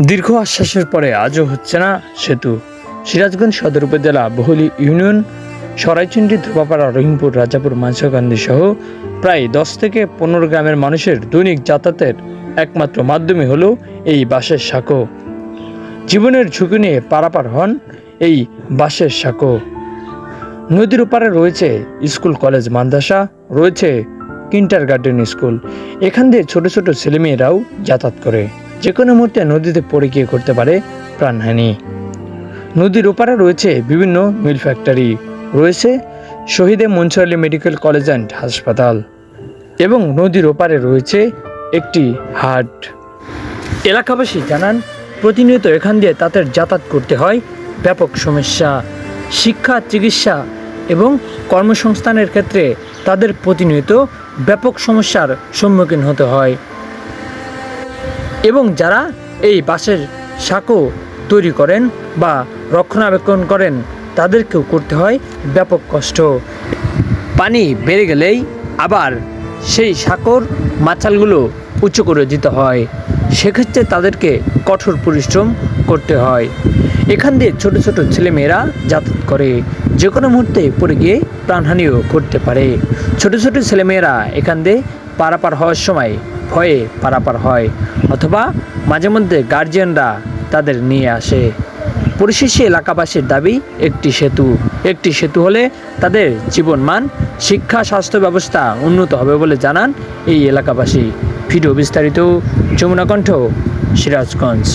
দীর্ঘ আশ্বাসের পরে আজও হচ্ছে না সেতু। সিরাজগঞ্জ সদর উপজেলা বহুলি ইউনিয়ন সরাইচন্ডী ধ্রুবাপাড়া রহিমপুর রাজাপুর মানসাকান্দি সহ প্রায় দশ থেকে পনেরো গ্রামের মানুষের দৈনিক যাতায়াতের একমাত্র মাধ্যমে হলো এই বাসের সাঁকো। জীবনের ঝুঁকি নিয়ে পারাপার হন এই বাসের সাঁকো। নদীর ওপারে রয়েছে স্কুল, কলেজ, মাদ্রাসা, রয়েছে কিন্টার গার্ডেন স্কুল। এখান দিয়ে ছোট ছোট ছেলেমেয়েরাও যাতায়াত করে। যে কোনো মুহূর্তে নদীতে পড়ে গিয়ে করতে পারে প্রাণহানি। নদীর ওপারে রয়েছে বিভিন্ন মিল ফ্যাক্টরি, রয়েছে শহীদে মনসুর মেডিকেল কলেজ অ্যান্ড হাসপাতাল এবং নদীর ওপারে রয়েছে একটি হাট। এলাকাবাসী জানান, প্রতিনিয়ত এখান দিয়ে তাদের যাতায়াত করতে হয়। ব্যাপক সমস্যা, শিক্ষা, চিকিৎসা এবং কর্মসংস্থানের ক্ষেত্রে তাদের প্রতিনিয়ত ব্যাপক সমস্যার সম্মুখীন হতে হয়। এবং যারা এই বাসের সাঁকো তৈরি করেন বা রক্ষণাবেক্ষণ করেন, তাদেরকেও করতে হয় ব্যাপক কষ্ট। পানি বেড়ে গেলেই আবার সেই সাঁকোর মাচালগুলো উঁচু করে দিতে হয়। সেক্ষেত্রে তাদেরকে কঠোর পরিশ্রম করতে হয়। এখান দিয়ে ছোট ছোট ছেলেমেয়েরা যাতায়াত করে। যে কোনো মুহূর্তে পড়ে গিয়ে প্রাণহানিও করতে পারে। ছোট ছোট ছেলেমেয়েরা এখান দিয়ে পারাপার হওয়ার সময় ভয়ে পারাপার হয় অথবা মাঝে মধ্যে গার্জিয়ানরা তাদের নিয়ে আসে। পরিশেষে এলাকাবাসীর দাবি, একটি সেতু। একটি সেতু হলে তাদের জীবনমান, শিক্ষা, স্বাস্থ্য ব্যবস্থা উন্নত হবে বলে জানান এই এলাকাবাসী। ভিডিও বিস্তারিত যমুনা কণ্ঠ, সিরাজগঞ্জ।